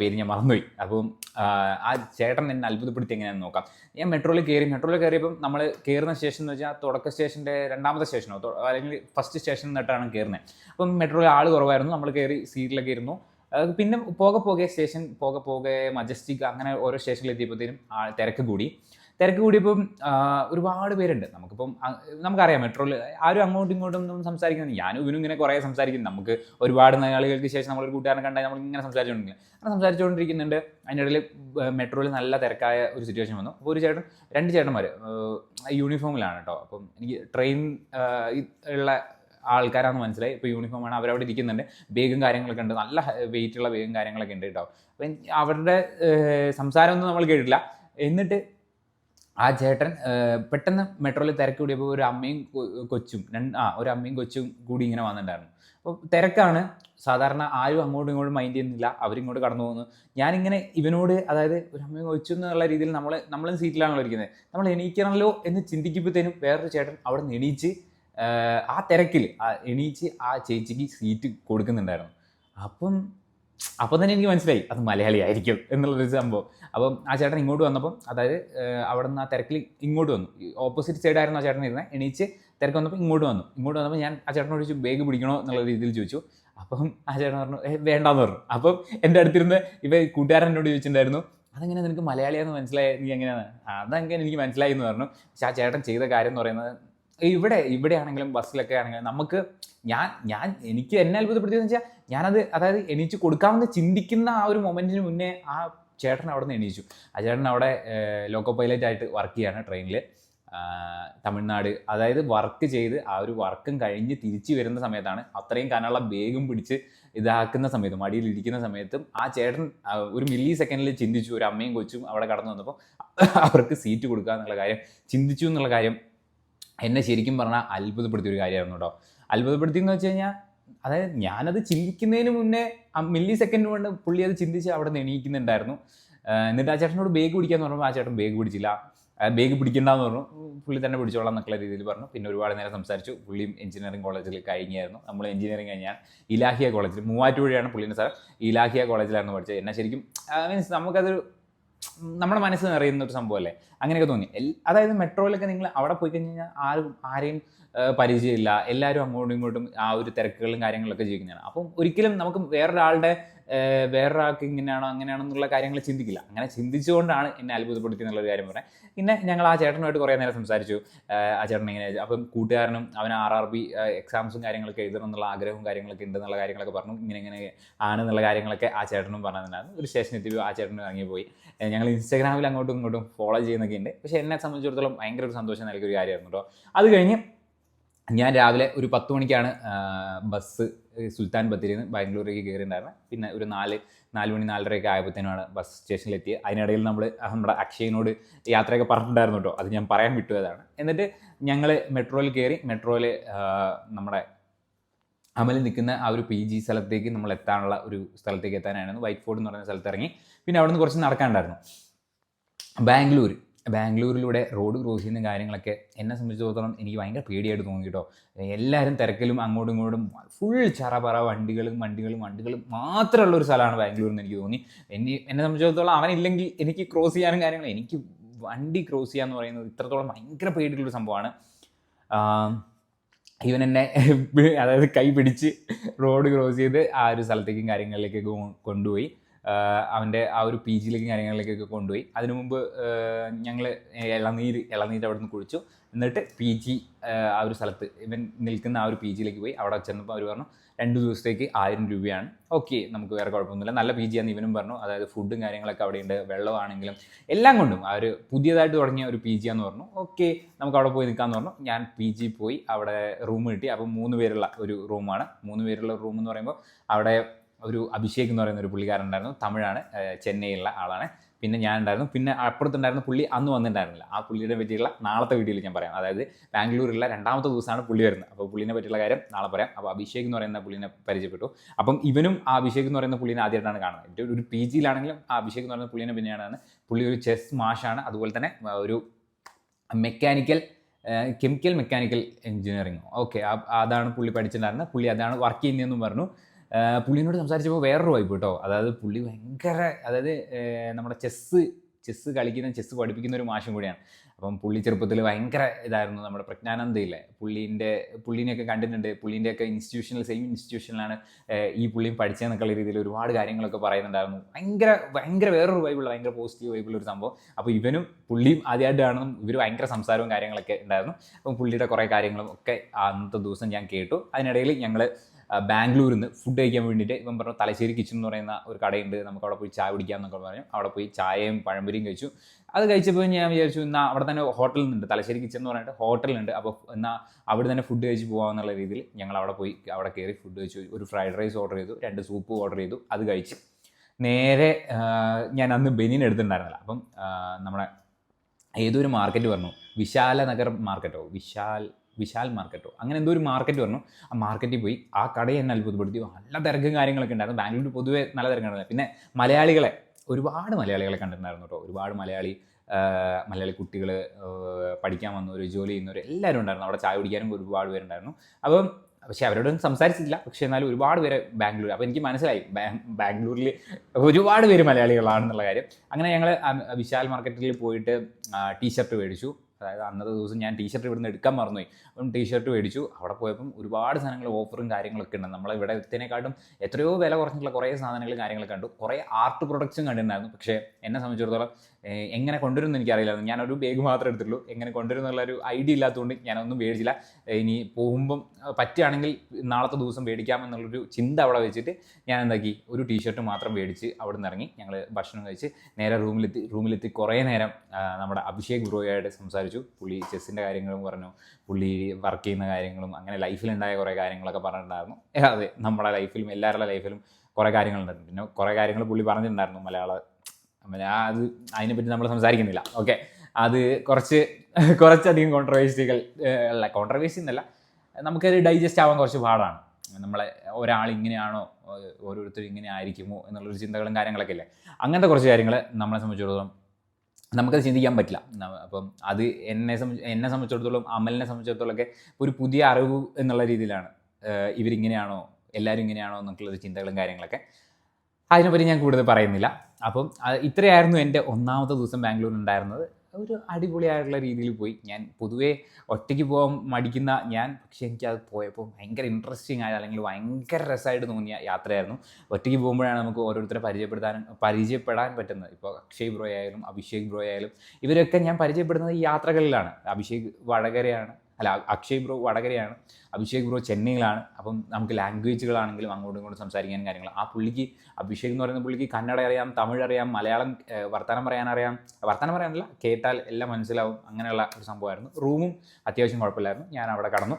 പേര് ഞാൻ മറന്നുപോയി. അപ്പം ആ, ചേട്ടൻ എന്നെ അത്ഭുതപ്പെടുത്തി എങ്ങനെയാണെന്ന് നോക്കാം. ഞാൻ മെട്രോയിൽ കയറി മെട്രോയിൽ കയറിയപ്പം നമ്മൾ കയറുന്ന സ്റ്റേഷൻ എന്ന് വെച്ചാൽ തുടക്ക സ്റ്റേഷന്റെ രണ്ടാമത്തെ സ്റ്റേഷനോ അല്ലെങ്കിൽ ഫസ്റ്റ് സ്റ്റേഷൻ എന്നിട്ടാണ് കയറുന്നത് അപ്പം മെട്രോയിൽ ആൾ കുറവായിരുന്നു. നമ്മൾ കയറി സീറ്റിലൊക്കെ ഇരുന്നു. പിന്നെ പോകെ പോകെ സ്റ്റേഷൻ പോകെ പോകെ മജസ്റ്റിക് അങ്ങനെ ഓരോ സ്റ്റേഷനിൽ എത്തിയപ്പോഴത്തേനും തിരക്ക് കൂടി. തിരക്ക് കൂടിയപ്പം ഒരുപാട് പേരുണ്ട്. നമുക്കിപ്പം നമുക്കറിയാം മെട്രോയിൽ ആരും അങ്ങോട്ടും ഇങ്ങോട്ടും ഒന്നും സംസാരിക്കുന്നില്ല. ഞാനും ഇവനും ഇങ്ങനെ കുറേ സംസാരിക്കും. നമുക്ക് ഒരുപാട് നാളുകൾക്ക് ശേഷം നമ്മളൊരു കൂട്ടുകാരനെ കണ്ടാൽ നമ്മൾ ഇങ്ങനെ സംസാരിച്ചുകൊണ്ടിരിക്കുക അങ്ങനെ സംസാരിച്ചുകൊണ്ടിരിക്കുന്നുണ്ട്. അതിന്റെ ഇടയിൽ മെട്രോയിൽ നല്ല തിരക്കായ ഒരു സിറ്റുവേഷൻ വന്നു. അപ്പോൾ ഒരു ചേട്ടൻ രണ്ട് ചേട്ടന്മാർ യൂണിഫോമിലാണ് കേട്ടോ. അപ്പം എനിക്ക് ട്രെയിൻ ഉള്ള ആൾക്കാരാണെന്ന് മനസ്സിലായി. ഇപ്പോൾ യൂണിഫോമാണ് അവരവിടെ ഇരിക്കുന്നുണ്ട്. ബേഗും കാര്യങ്ങളൊക്കെ ഉണ്ട്. നല്ല വെയിറ്റുള്ള ബേഗും കാര്യങ്ങളൊക്കെ ഉണ്ട് കേട്ടോ. അപ്പം അവരുടെ സംസാരമൊന്നും നമ്മൾ കേട്ടില്ല എന്നിട്ട് ആ ചേട്ടൻ പെട്ടെന്ന് മെട്രോയിൽ തിരക്ക് കൂടിയപ്പോൾ ഒരു അമ്മയും കൊച്ചും രണ്ട് ആ ഒരു അമ്മയും കൊച്ചും കൂടി ഇങ്ങനെ വന്നിട്ടുണ്ടായിരുന്നു. അപ്പോൾ തിരക്കാണ്. സാധാരണ ആരും അങ്ങോട്ടും ഇങ്ങോട്ടും മൈൻഡ് ചെയ്യുന്നില്ല. അവരിങ്ങോട്ട് കടന്നു പോകുന്നു. ഞാനിങ്ങനെ ഇവനോട് അതായത് ഒരു അമ്മയും കൊച്ചു എന്നുള്ള രീതിയിൽ നമ്മൾ നമ്മളും സീറ്റിലാണല്ലോ ഇരിക്കുന്നത്. നമ്മൾ എണീക്കണമല്ലോ എന്ന് ചിന്തിക്കുമ്പോഴത്തേനും വേറൊരു ചേട്ടൻ അവിടെ നിന്ന് എണീച്ച് ആ തിരക്കിൽ എണീച്ച് ആ ചേച്ചിക്ക് സീറ്റ് കൊടുക്കുന്നുണ്ടായിരുന്നു. അപ്പം അപ്പം തന്നെ എനിക്ക് മനസ്സിലായി അത് മലയാളി ആയിരിക്കും എന്നുള്ളൊരു സംഭവം. അപ്പം ആ ചേട്ടൻ ഇങ്ങോട്ട് വന്നപ്പം അതായത് അവിടെ നിന്ന് ആ തിരക്കിൽ ഇങ്ങോട്ട് വന്നു. ഓപ്പോസിറ്റ് സൈഡായിരുന്നു ആ ചേട്ടൻ ഇരുന്നത് എണീച്ച് തിരക്ക് വന്നപ്പോൾ ഇങ്ങോട്ട് വന്നു. ഇങ്ങോട്ട് വന്നപ്പോൾ ഞാൻ ആ ചേട്ടനോട് ചോദിച്ചു ബാഗ് പിടിക്കണോ? എന്നുള്ള രീതിയിൽ ചോദിച്ചു. അപ്പം ആ ചേട്ടൻ പറഞ്ഞു വേണ്ടാന്ന് പറഞ്ഞു. അപ്പം എന്റെ അടുത്തിരുന്ന് ഇപ്പം കൂട്ടുകാരൻ എന്നോട് ചോദിച്ചിട്ടുണ്ടായിരുന്നു അതെങ്ങനെ നിനക്ക് മലയാളിയാന്ന് മനസ്സിലായി നീ എങ്ങനെയാണ്? അതെങ്ങനെ എനിക്ക് മനസ്സിലായി എന്ന് പറഞ്ഞു. പക്ഷെ ആ ചേട്ടൻ ചെയ്ത കാര്യം എന്ന് പറയുന്നത് ഇവിടെ ഇവിടെയാണെങ്കിലും ബസ്സിലൊക്കെ ആണെങ്കിലും നമുക്ക് ഞാൻ ഞാൻ എനിക്ക് എന്നെ അത്ഭുതപ്പെടുത്തിയെന്ന് വെച്ചാൽ ഞാനത് അതായത് എണീച്ച് കൊടുക്കാമെന്ന് ചിന്തിക്കുന്ന ആ ഒരു മൊമെന്റിന് മുന്നേ ആ ചേട്ടൻ അവിടെ നിന്ന് എണീച്ചു. ആ ചേട്ടൻ അവിടെ ലോക്കോ പൈലറ്റ് ആയിട്ട് വർക്ക് ചെയ്യാണ് ട്രെയിനിൽ തമിഴ്നാട് അതായത് വർക്ക് ചെയ്ത് ആ ഒരു വർക്കും കഴിഞ്ഞ് തിരിച്ചു വരുന്ന സമയത്താണ് അത്രയും കനുള്ള ബേഗും പിടിച്ച് ഇതാക്കുന്ന സമയത്തും മടിയിൽ ഇരിക്കുന്ന സമയത്തും ആ ചേട്ടൻ ഒരു മില്ലി സെക്കൻഡിൽ ചിന്തിച്ചു ഒരു അമ്മയും കൊച്ചും അവിടെ കടന്നു വന്നപ്പോൾ അവർക്ക് സീറ്റ് കൊടുക്കുക എന്നുള്ള കാര്യം ചിന്തിച്ചു എന്നുള്ള കാര്യം എന്നെ ശരിക്കും പറഞ്ഞാൽ അത്ഭുതപ്പെടുത്തിയ ഒരു കാര്യമായിരുന്നു കേട്ടോ അത്ഭുതപ്പെടുത്തി എന്ന് വെച്ച് കഴിഞ്ഞാൽ അതായത് ഞാനത് ചിന്തിക്കുന്നതിന് മുന്നേ മില്ലി സെക്കൻഡ് കൊണ്ട് പുള്ളി അത് ചിന്തിച്ച് അവിടെ നിന്ന് എണീക്കുന്നുണ്ടായിരുന്നു എന്നിട്ട് ആ ചേട്ടനോട് ബേഗ് പിടിക്കാന്ന് പറഞ്ഞപ്പോൾ ആ ചേട്ടൻ ബേഗ് പിടിച്ചില്ല. ബേഗ് പിടിക്കണ്ടെന്ന് പറഞ്ഞു. പുള്ളി തന്നെ പിടിച്ചോളാം എന്നൊക്കെയുള്ള രീതിയിൽ പറഞ്ഞു. പിന്നെ ഒരുപാട് നേരം സംസാരിച്ചു. പുള്ളിയും എഞ്ചിനീയറിംഗ് കോളേജിൽ കഴിഞ്ഞായിരുന്നു. നമ്മൾ എഞ്ചിനീയറിംഗ് കഴിഞ്ഞാൽ ഇലാഹിയ കോളേജിൽ മൂവാറ്റുപുഴയാണ് പുള്ളിന്റെ സാർ ഇലാഹിയ കോളേജിലായിരുന്നു പഠിച്ചത്. എന്നാൽ ശരിക്കും മീൻസ് നമുക്കതൊരു നമ്മുടെ മനസ്സ് നിറയുന്ന ഒരു സംഭവമല്ലേ? അങ്ങനെയൊക്കെ തോന്നി. അതായത് മെട്രോയിലൊക്കെ നിങ്ങൾ അവിടെ പോയി കഴിഞ്ഞ് കഴിഞ്ഞാൽ ആരും ആരെയും പരിചയമില്ല. എല്ലാവരും അങ്ങോട്ടും ഇങ്ങോട്ടും ആ ഒരു തിരക്കുകളും കാര്യങ്ങളൊക്കെ ജീവിക്കുന്നതാണ്. അപ്പം ഒരിക്കലും നമുക്ക് വേറൊരാളുടെ വേറൊരാൾക്ക് ഇങ്ങനെയാണോ അങ്ങനെയാണോ എന്നുള്ള കാര്യങ്ങൾ ചിന്തിക്കില്ല. അങ്ങനെ ചിന്തിച്ചുകൊണ്ടാണ് എന്നെ അത്ഭുതപ്പെടുത്തി എന്നുള്ള ഒരു കാര്യം പറയാം പിന്നെ ഞങ്ങൾ ആ ചേട്ടനുമായിട്ട് കുറേ നേരം സംസാരിച്ചു. ആ, ചേട്ടൻ ഇങ്ങനെ അപ്പം കൂട്ടുകാരനും അവൻ ആർ ആർ ബി എക്സാംസും കാര്യങ്ങളൊക്കെ എഴുതണം എന്നുള്ള ആഗ്രഹവും കാര്യങ്ങളൊക്കെ ഉണ്ടെന്നുള്ള കാര്യങ്ങളൊക്കെ പറഞ്ഞു. ഇങ്ങനെ ഇങ്ങനെ ആണ് എന്നുള്ള കാര്യങ്ങളൊക്കെ ആ ചേട്ടനും പറഞ്ഞിട്ടുണ്ടായിരുന്നു. ഒരു സ്റ്റേഷൻ എത്തിയപ്പോൾ ആ ചേട്ടനും ഇറങ്ങിപ്പോയി പോയി. ഞങ്ങൾ ഇൻസ്റ്റാഗ്രാമിൽ അങ്ങോട്ടും ഇങ്ങോട്ടും ഫോളോ ചെയ്യുന്നൊക്കെ ഉണ്ട്. പക്ഷേ എന്നെ സംബന്ധിച്ചിടത്തോളം ഭയങ്കര ഒരു സന്തോഷം നൽകിയ ഒരു കാര്യമായിരുന്നു കേട്ടോ. അത് കഴിഞ്ഞ് ഞാൻ രാവിലെ ഒരു പത്ത് മണിക്കാണ് ബസ് സുൽത്താൻ ബത്തേരിയിൽ നിന്ന് ബാംഗ്ലൂരേക്ക് കയറിയിട്ടുണ്ടായിരുന്നത് പിന്നെ ഒരു നാല് നാല് മണി നാലരയൊക്കെ ആയപ്പോഴത്തേനാണ് ബസ് സ്റ്റേഷനിലെത്തിയത് അതിനിടയിൽ നമ്മൾ നമ്മുടെ അക്ഷയനോട് യാത്രയൊക്കെ പറഞ്ഞിട്ടുണ്ടായിരുന്നു കേട്ടോ. അത് ഞാൻ പറയാൻ വിട്ടുവതാണ് എന്നിട്ട് ഞങ്ങൾ മെട്രോയിൽ കയറി മെട്രോയിൽ നമ്മുടെ അമൽ നിൽക്കുന്ന ആ ഒരു പി ജി സ്ഥലത്തേക്ക് നമ്മൾ എത്താനുള്ള ഒരു സ്ഥലത്തേക്ക് എത്താനായിരുന്നു. വൈറ്റ് ഫോർഡ് എന്ന് പറയുന്ന സ്ഥലത്ത് ഇറങ്ങി. പിന്നെ അവിടെ നിന്ന് കുറച്ച് നടക്കാനുണ്ടായിരുന്നു. ബാംഗ്ലൂർ ബാംഗ്ലൂരിലൂടെ റോഡ് ക്രോസ് ചെയ്യുന്ന കാര്യങ്ങളൊക്കെ എന്നെ സംബന്ധിച്ചിടത്തോളം എനിക്ക് ഭയങ്കര പേടിയായിട്ട് തോന്നി കേട്ടോ എല്ലാവരും തിരക്കിലും അങ്ങോട്ടും ഇങ്ങോട്ടും ഫുൾ ചറപറ വണ്ടികളും വണ്ടികളും വണ്ടികളും മാത്രമുള്ള ഒരു സ്ഥലമാണ് ബാംഗ്ലൂർ എന്ന് എനിക്ക് തോന്നി. എന്നെ എന്നെ സംബന്ധിച്ചിടത്തോളം അവനില്ലെങ്കിൽ എനിക്ക് ക്രോസ് ചെയ്യാനും കാര്യങ്ങളും എനിക്ക് വണ്ടി ക്രോസ് ചെയ്യാന്ന് പറയുന്നത് ഇത്രത്തോളം ഭയങ്കര പേടിയുള്ളൊരു സംഭവമാണ്. ഇവൻ എന്നെ അതായത് കൈ പിടിച്ച് റോഡ് ക്രോസ് ചെയ്ത് ആ ഒരു സ്ഥലത്തേക്കും കാര്യങ്ങളിലേക്കൊക്കെ കൊണ്ടുപോയി. അവന്റെ ആ ഒരു പി ജിയിലേക്ക് കാര്യങ്ങളിലേക്കൊക്കെ കൊണ്ടുപോയി. അതിനു മുമ്പ് ഞങ്ങൾ ഇളനീര് ഇളനീര് അവിടെ നിന്ന് കുഴിച്ചു. എന്നിട്ട് പി ജി ആ ഒരു സ്ഥലത്ത് ഇവൻ നിൽക്കുന്ന ആ ഒരു പി ജിയിലേക്ക് പോയി. അവിടെ ചെന്നപ്പോൾ അവർ പറഞ്ഞു രണ്ട് ദിവസത്തേക്ക് ആയിരം രൂപയാണ്. ഓക്കെ നമുക്ക് വേറെ കുഴപ്പമൊന്നുമില്ല. നല്ല പി ജിയാന്ന് ഇവനും പറഞ്ഞു. അതായത് ഫുഡും കാര്യങ്ങളൊക്കെ അവിടെയുണ്ട് വെള്ളമാണെങ്കിലും എല്ലാം കൊണ്ടും ആ ഒരു പുതിയതായിട്ട് തുടങ്ങിയ ഒരു പി ജിയാന്ന് പറഞ്ഞു. ഓക്കെ നമുക്ക് അവിടെ പോയി നിൽക്കാമെന്ന് പറഞ്ഞു. ഞാൻ പി ജി പോയി അവിടെ റൂം കിട്ടി. അപ്പോൾ മൂന്ന് പേരുള്ള ഒരു റൂമാണ് മൂന്ന് പേരുള്ള റൂം എന്ന് പറയുമ്പോൾ അവിടെ ഒരു അഭിഷേക് എന്ന് പറയുന്ന ഒരു പുള്ളിക്കാരൻ ഉണ്ടായിരുന്നു തമിഴാണ് ചെന്നൈയിലുള്ള ആളാണ്. പിന്നെ ഞാൻ ഉണ്ടായിരുന്നു പിന്നെ അപ്പുറത്തുണ്ടായിരുന്ന പുള്ളി അന്ന് വന്നിട്ടുണ്ടായിരുന്നില്ല. ആ പുള്ളിയുടെ പറ്റിയുള്ള നാളത്തെ വീഡിയോയിൽ ഞാൻ പറയാം. അതായത് ബാംഗ്ലൂരിലുള്ള രണ്ടാമത്തെ ദിവസമാണ് പുള്ളി വരുന്നത്. അപ്പോൾ പുള്ളിനെ പറ്റിയുള്ള കാര്യം നാളെ പറയാം. അപ്പോൾ അഭിഷേക് എന്ന് പറയുന്ന പുള്ളിനെ പരിചയപ്പെട്ടു. അപ്പം ഇവനും ആ അഭിഷേക് എന്ന് പറയുന്ന പുള്ളിനെ ആദ്യമായിട്ടാണ് കാണുന്നത്. ഒരു പി ജിയിലാണെങ്കിലും ആ അഭിഷേക് എന്ന് പറയുന്ന പുള്ളിനെ പിന്നെയാണ് പുള്ളി ഒരു ചെസ് മാഷാണ്. അതുപോലെ തന്നെ ഒരു mechanical chemical mechanical engineering okay. അതാണ് പുള്ളി പഠിച്ചിട്ടുണ്ടായിരുന്നത്. പുള്ളി അതാണ് വർക്ക് ചെയ്യുന്നതെന്നും പറഞ്ഞു. പുള്ളിനോട് സംസാരിച്ചപ്പോൾ വേറൊരു വൈബ് കേട്ടോ അതായത് പുള്ളി ഭയങ്കര അതായത് നമ്മുടെ ചെസ്സ് ചെസ്സ് കളിക്കുന്ന ചെസ്സ് പഠിപ്പിക്കുന്ന ഒരു മാഷും കൂടിയാണ്. അപ്പം പുള്ളി ചെറുപ്പത്തിൽ ഭയങ്കര ഇതായിരുന്നു നമ്മുടെ പ്രജ്ഞാനന്ദയില്ലേ? പുള്ളീന്റെ പുള്ളീനെയൊക്കെ കണ്ടിട്ടുണ്ട്. പുള്ളീന്റെയൊക്കെ ഇൻസ്റ്റിറ്റ്യൂഷനിൽ സെയിം ഇൻസ്റ്റിറ്റ്യൂഷനിലാണ് ഈ പുള്ളിയും പഠിച്ചതെന്നൊക്കെയുള്ള രീതിയിൽ ഒരുപാട് കാര്യങ്ങളൊക്കെ പറയുന്നുണ്ടായിരുന്നു. ഭയങ്കര ഭയങ്കര വേറൊരു വൈബുള്ള ഭയങ്കര പോസിറ്റീവ് വൈബുള്ള ഒരു സംഭവം. അപ്പോൾ ഇവനും പുള്ളിയും ആദ്യമായിട്ട് കാണുന്നു ഇവർ ഭയങ്കര സംസാരവും കാര്യങ്ങളൊക്കെ ഉണ്ടായിരുന്നു. അപ്പം പുള്ളിയുടെ കുറേ കാര്യങ്ങളും ഒക്കെ അന്നത്തെ ദിവസം ഞാൻ കേട്ടു. അതിനിടയിൽ ഞങ്ങൾ ബാംഗ്ലൂരിൽ നിന്ന് ഫുഡ് കഴിക്കാൻ വേണ്ടിയിട്ട് ഇപ്പം പറഞ്ഞു തലശ്ശേരി കിച്ചൺ എന്ന് പറയുന്ന ഒരു കടയുണ്ട്. നമുക്ക് അവിടെ പോയി ചായ കുടിക്കാം എന്നൊക്കെ പറഞ്ഞു. അവിടെ പോയി ചായയും പഴംപൊരിയും കഴിച്ചു. അത് കഴിച്ചപ്പോൾ ഞാൻ വിചാരിച്ചു എന്നാൽ അവിടെ തന്നെ ഹോട്ടലിൽ നിന്നുണ്ട് തലശ്ശേരി കിച്ചൺ എന്ന് പറഞ്ഞിട്ട് ഹോട്ടലുണ്ട് അപ്പോൾ എന്നാൽ അവിടെ തന്നെ ഫുഡ് കഴിച്ച് പോകാമെന്നുള്ള രീതിയിൽ ഞങ്ങൾ അവിടെ പോയി അവിടെ കയറി ഫുഡ് കഴിച്ചു. ഒരു ഫ്രൈഡ് റൈസ് ഓർഡർ ചെയ്തു. രണ്ട് സൂപ്പ് ഓർഡർ ചെയ്തു. അത് കഴിച്ച് നേരെ ഞാൻ അന്ന് ബെനിൻ എടുത്തിട്ടുണ്ടായിരുന്നില്ല. അപ്പം നമ്മുടെ ഏതൊരു മാർക്കറ്റ് പറഞ്ഞു വിശാല നഗർ മാർക്കറ്റോ വിശാൽ വിശാൽ മാർക്കറ്റോ. അങ്ങനെ എന്തോ ഒരു മാർക്കറ്റ് പറഞ്ഞു ആ മാർക്കറ്റിൽ പോയി ആ കടയെ എന്നെ അത്ഭുതപ്പെടുത്തി. നല്ല തിരക്കും കാര്യങ്ങളൊക്കെ ഉണ്ടായിരുന്നു. ബാംഗ്ലൂർ പൊതുവേ നല്ല തിരക്കുണ്ടായിരുന്നു പിന്നെ മലയാളികളെ ഒരുപാട് മലയാളികളെ കണ്ടിട്ടുണ്ടായിരുന്നു കേട്ടോ. ഒരുപാട് മലയാളി മലയാളി കുട്ടികൾ പഠിക്കാൻ വന്നവർ ജോലി ചെയ്യുന്നവർ എല്ലാവരും ഉണ്ടായിരുന്നു. അവിടെ ചായ കുടിക്കാനും ഒരുപാട് പേരുണ്ടായിരുന്നു. അപ്പം പക്ഷെ അവരോടൊന്നും സംസാരിച്ചില്ല പക്ഷേ എന്നാലും ഒരുപാട് പേര് ബാംഗ്ലൂർ അപ്പോൾ എനിക്ക് മനസ്സിലായി. ബാംഗ്ലൂരിൽ ഒരുപാട് പേര് മലയാളികളാണെന്നുള്ള കാര്യം. അങ്ങനെ ഞങ്ങൾ വിശാൽ മാർക്കറ്റിൽ പോയിട്ട് ടീഷർട്ട് മേടിച്ചു. അതായത് അന്നത്തെ ദിവസം ഞാൻ ടീഷർട്ട് ഇവിടുന്ന് എടുക്കാൻ മറന്നുപോയി. അപ്പം ടീഷർട്ട് മേടിച്ചു. അവിടെ പോയപ്പം ഒരുപാട് സാധനങ്ങൾ ഓഫറും കാര്യങ്ങളൊക്കെ ഉണ്ട്. നമ്മൾ ഇവിടെ എത്തിനേക്കാട്ടും എത്രയോ വില കുറഞ്ഞിട്ടുള്ള കുറേ സാധനങ്ങളും കാര്യങ്ങളൊക്കെ കണ്ടു. കുറേ ആർട്ട് പ്രൊഡക്ട്സും കണ്ടിട്ടുണ്ടായിരുന്നു. പക്ഷേ എന്നെ സംബന്ധിച്ചിടത്തോളം എങ്ങനെ കൊണ്ടുവരുമെന്ന് എനിക്കറിയില്ലായിരുന്നു ഞാനൊരു ബാഗ് മാത്രമേ എടുത്തിട്ടുള്ളൂ. എങ്ങനെ കൊണ്ടുവരും എന്നുള്ളൊരു ഐഡിയ ഇല്ലാത്തതുകൊണ്ട് ഞാനൊന്നും മേടിച്ചില്ല. ഇനി പോകുമ്പം പറ്റുകയാണെങ്കിൽ നാളത്തെ ദിവസം മേടിക്കാം എന്നുള്ളൊരു ചിന്ത അവിടെ വെച്ചിട്ട് ഞാൻ എന്താക്കി? ഒരു ടീഷർട്ട് മാത്രം മേടിച്ച് അവിടെ നിന്ന് ഇറങ്ങി. ഞങ്ങൾ ഭക്ഷണം കഴിച്ച് നേരെ റൂമിലെത്തി റൂമിലെത്തി കുറേ നേരം നമ്മുടെ അഭിഷേക് ബ്രോയായിട്ട് സംസാരിച്ചു. പുള്ളി ചെസ്സിന്റെ കാര്യങ്ങളും പറഞ്ഞു. പുള്ളി വർക്ക് ചെയ്യുന്ന കാര്യങ്ങളും അങ്ങനെ ലൈഫിലുണ്ടായ കുറേ കാര്യങ്ങളൊക്കെ പറഞ്ഞിട്ടുണ്ടായിരുന്നു. അതെ നമ്മുടെ ലൈഫിലും എല്ലാവരുടെ ലൈഫിലും കുറേ കാര്യങ്ങളുണ്ടായിരുന്നു. പിന്നെ കുറേ കാര്യങ്ങൾ പുള്ളി പറഞ്ഞിട്ടുണ്ടായിരുന്നു മലയാള അത് അതിനെപ്പറ്റി നമ്മൾ സംസാരിക്കുന്നില്ല. ഓക്കെ അത് കുറച്ച് കുറച്ചധികം കോൺട്രവേഴ്സികൾ അല്ല കോൺട്രവേഴ്സി എന്നല്ല. നമുക്കത് ഡൈജസ്റ്റ് ആവാൻ കുറച്ച് പാടാണ്. നമ്മളെ ഒരാൾ ഇങ്ങനെയാണോ ഓരോരുത്തർ ഇങ്ങനെ ആയിരിക്കുമോ എന്നുള്ളൊരു ചിന്തകളും കാര്യങ്ങളൊക്കെ ഇല്ലേ? അങ്ങനത്തെ കുറച്ച് കാര്യങ്ങൾ നമ്മളെ സംബന്ധിച്ചിടത്തോളം നമുക്കത് ചിന്തിക്കാൻ പറ്റില്ല. അപ്പം അത് എന്നെ സംബന്ധിച്ച് എന്നെ സംബന്ധിച്ചിടത്തോളം അമലിനെ സംബന്ധിച്ചിടത്തോളം ഒക്കെ ഒരു പുതിയ അറിവ് എന്നുള്ള രീതിയിലാണ്. ഇവരിങ്ങനെയാണോ എല്ലാവരും ഇങ്ങനെയാണോ എന്നൊക്കെയുള്ള ചിന്തകളും കാര്യങ്ങളൊക്കെ. അതിനെപ്പറ്റി ഞാൻ കൂടുതൽ പറയുന്നില്ല. അപ്പം അത് ഇത്രയായിരുന്നു എന്റെ ഒന്നാമത്തെ ദിവസം ബാംഗ്ലൂരിൽ ഉണ്ടായിരുന്നത് ഒരു അടിപൊളിയായിട്ടുള്ള രീതിയിൽ പോയി. ഞാൻ പൊതുവേ ഒറ്റയ്ക്ക് പോകാൻ മടിക്കുന്ന ഞാൻ പക്ഷേ എനിക്കത് പോയപ്പോൾ ഭയങ്കര ഇൻട്രസ്റ്റിംഗ് ആയ അല്ലെങ്കിൽ ഭയങ്കര രസമായിട്ട് തോന്നിയ യാത്രയായിരുന്നു. ഒറ്റയ്ക്ക് പോകുമ്പോഴാണ് നമുക്ക് ഓരോരുത്തരെ പരിചയപ്പെടുത്താൻ പരിചയപ്പെടാൻ പറ്റുന്നത്. ഇപ്പോൾ അക്ഷയ് ബ്രോ ആയാലും അഭിഷേക് ബ്രോ ആയാലും ഇവരൊക്കെ ഞാൻ പരിചയപ്പെടുന്നത് ഈ യാത്രകളിലാണ്. അഭിഷേക് വടകരയാണ് അല്ല അക്ഷയ് ബ്രോ വടകരയാണ് അഭിഷേക് ബ്രോ ചെന്നൈയിലാണ് അപ്പം നമുക്ക് ലാംഗ്വേജുകളാണെങ്കിലും അങ്ങോട്ടും ഇങ്ങോട്ടും സംസാരിക്കാൻ കാര്യങ്ങൾ ആ പുള്ളിക്ക് അഭിഷേക് എന്ന് പറയുന്ന പുള്ളിക്ക് കന്നഡ അറിയാം തമിഴ് അറിയാം മലയാളം വർത്തമാനം പറയാൻ അറിയാം. വർത്തമാനം പറയാനല്ല കേട്ടാൽ എല്ലാം മനസ്സിലാവും അങ്ങനെയുള്ള ഒരു സംഭവമായിരുന്നു. റൂമും അത്യാവശ്യം കുഴപ്പമില്ലായിരുന്നു. ഞാൻ അവിടെ കടന്നു.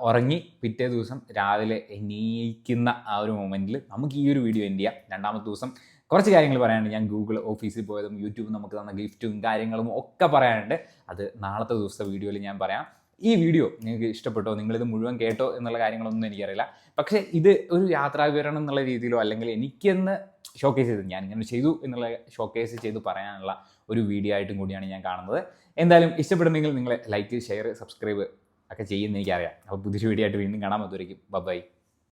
ഉറങ്ങി പിറ്റേ ദിവസം രാവിലെ എണീക്കുന്ന ആ ഒരു മൊമെന്റിൽ നമുക്ക് ഈ ഒരു വീഡിയോ എൻഡ് ചെയ്യാം. രണ്ടാമത്തെ ദിവസം കുറച്ച് കാര്യങ്ങൾ പറയാനുണ്ട്. ഞാൻ ഗൂഗിൾ ഓഫീസിൽ പോയതും യൂട്യൂബ് നമുക്ക് തന്ന ഗിഫ്റ്റും കാര്യങ്ങളും ഒക്കെ പറയാനുണ്ട്. അത് നാളത്തെ ദിവസത്തെ വീഡിയോയിൽ ഞാൻ പറയാം. ഈ വീഡിയോ നിങ്ങൾക്ക് ഇഷ്ടപ്പെട്ടോ നിങ്ങളിത് മുഴുവൻ കേട്ടോ എന്നുള്ള കാര്യങ്ങളൊന്നും എനിക്കറിയില്ല. പക്ഷേ ഇത് ഒരു യാത്രാവിവരണം എന്നുള്ള രീതിയിലോ അല്ലെങ്കിൽ എനിക്കെന്ന് ഷോക്കേസ് ചെയ്ത് ഞാൻ ഇങ്ങനെ ചെയ്തു എന്നുള്ള ഷോക്കേസ് ചെയ്ത് പറയാനുള്ള ഒരു വീഡിയോ ആയിട്ടും കൂടിയാണ് ഞാൻ കാണുന്നത്. എന്തായാലും ഇഷ്ടപ്പെടുന്നെങ്കിൽ നിങ്ങൾ ലൈക്ക് ഷെയർ സബ്സ്ക്രൈബ് ഒക്കെ ചെയ്യുമെന്ന് എനിക്കറിയാം. അപ്പോൾ പുതിയൊരു വീഡിയോ ആയിട്ട് വീണ്ടും കാണാൻ അതുവരേക്കും ബൈ